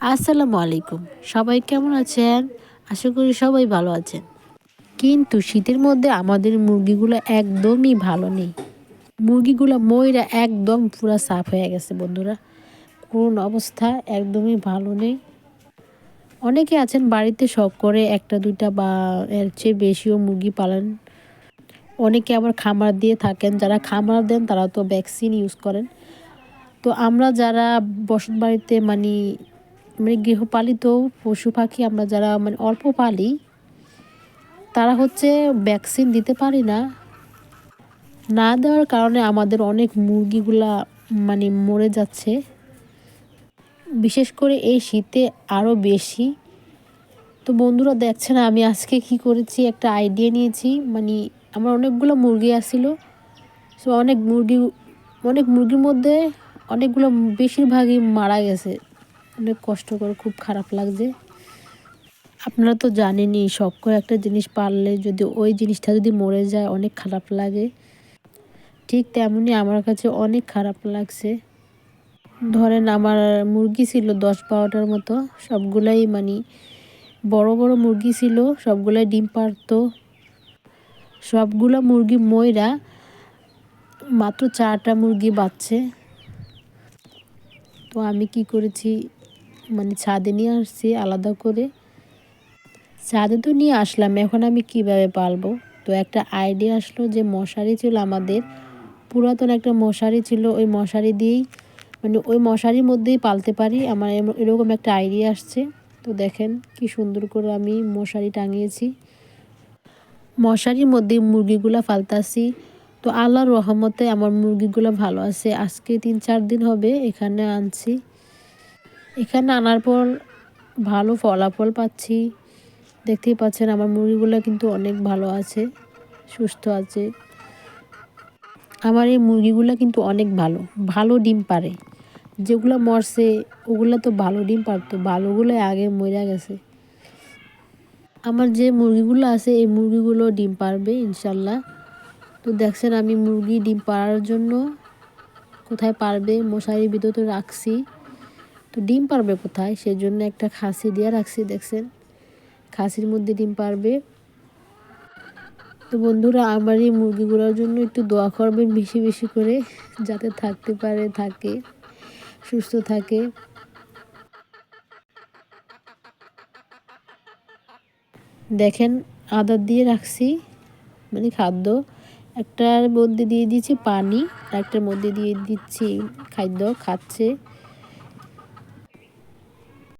আসসালামু আলাইকুম। সবাই কেমন আছেন? আশা করি সবাই ভালো আছেন। কিন্তু শীতের মধ্যে আমাদের মুরগিগুলো একদমই ভালো নেই। মুরগিগুলো ময়রা একদম পুরো সাফ হয়ে গেছে বন্ধুরা। কোন অবস্থা, একদমই ভালো নেই। অনেকে আছেন বাড়িতে শখ করে একটা, দুইটা বা এর চেয়ে বেশিও মুরগি পালন। অনেকে আবার খামার দিয়ে থাকেন। যারা খামার দেন তারা তো ভ্যাকসিন ইউজ করেন। তো আমরা যারা বসত বাড়িতে মানে মানে গৃহপালিত পশু পাখি আমরা যারা মানে অল্প পালি, তারা হচ্ছে ভ্যাকসিন দিতে পারি না। না দেওয়ার কারণে আমাদের অনেক মুরগিগুলা মানে মরে যাচ্ছে। বিশেষ করে এই শীতে আরও বেশি। তো বন্ধুরা দেখছেন আমি আজকে কি করেছি, একটা আইডিয়া নিয়েছি। মানে আমার অনেকগুলো মুরগি আসছিল সো অনেক মুরগি, অনেক মুরগির মধ্যে অনেকগুলো বেশিরভাগই মারা গেছে। অনেক কষ্ট করে, খুব খারাপ লাগছে। আপনারা তো জানেনই শখ করে একটা জিনিস পারলে যদি ওই জিনিসটা যদি মরে যায়, অনেক খারাপ লাগে। ঠিক তেমনই আমার কাছে অনেক খারাপ লাগছে। ধরেন আমার মুরগি ছিল দশ বারোটার মতো, সবগুলাই মানে বড় বড় মুরগি ছিল, সবগুলাই ডিম পারতো। সবগুলো মুরগি ময়রা মাত্র চারটা মুরগি বাচ্চে তো আমি কি করেছি মানে ছাদে নিয়ে আসছি আলাদা করে। ছাদে তো নিয়ে আসলাম, এখন আমি কীভাবে পালবো? তো একটা আইডিয়া আসলো যে মশারি ছিল আমাদের, পুরাতন একটা মশারি ছিল, ওই মশারি দিয়েই মানে ওই মশারির মধ্যেই পালতে পারি। আমার এরকম একটা আইডিয়া আসছে। তো দেখেন কি সুন্দর করে আমি মশারি টাঙিয়েছি। মশারির মধ্যে মুরগিগুলো ফালতাছি তো আল্লাহর রহমতে আমার মুরগিগুলো ভালো আছে। আজকে তিন চার দিন হবে এখানে আনছি। এখানে আনার পর ভালো ফলাফল পাচ্ছি। দেখতেই পাচ্ছেন আমার মুরগিগুলো কিন্তু অনেক ভালো আছে, সুস্থ আছে। আমার এই মুরগিগুলো কিন্তু অনেক ভালো ভালো ডিম পারে যেগুলো মরছে, ওগুলো তো ভালো ডিম পারতো ভালোগুলো আগে মরে গেছে। আমার যে মুরগিগুলো আছে, এই মুরগিগুলো ডিম পারবে ইনশাল্লাহ। তো দেখছেন আমি মুরগি ডিম পাড়ার জন্য কোথায় পারবে মশারির ভিতর রাখছি। তো ডিম পারবে কোথায়? সেজন্য একটা খাসি দিয়ে রাখছি, দেখছেন? খাসির মধ্যে ডিম পারবে। তো বন্ধুরা, আমার এই মুরগিগুলোর জন্য একটু দোয়া করবেন বেশি বেশি করে, যাতে থাকতে পারে, থাকে, সুস্থ থাকে। দেখেন, আদা দিয়ে রাখছি মানে খাদ্য। একটার মধ্যে দিয়ে দিচ্ছি পানি একটার মধ্যে দিয়ে দিচ্ছি খাদ্য, খাচ্ছে।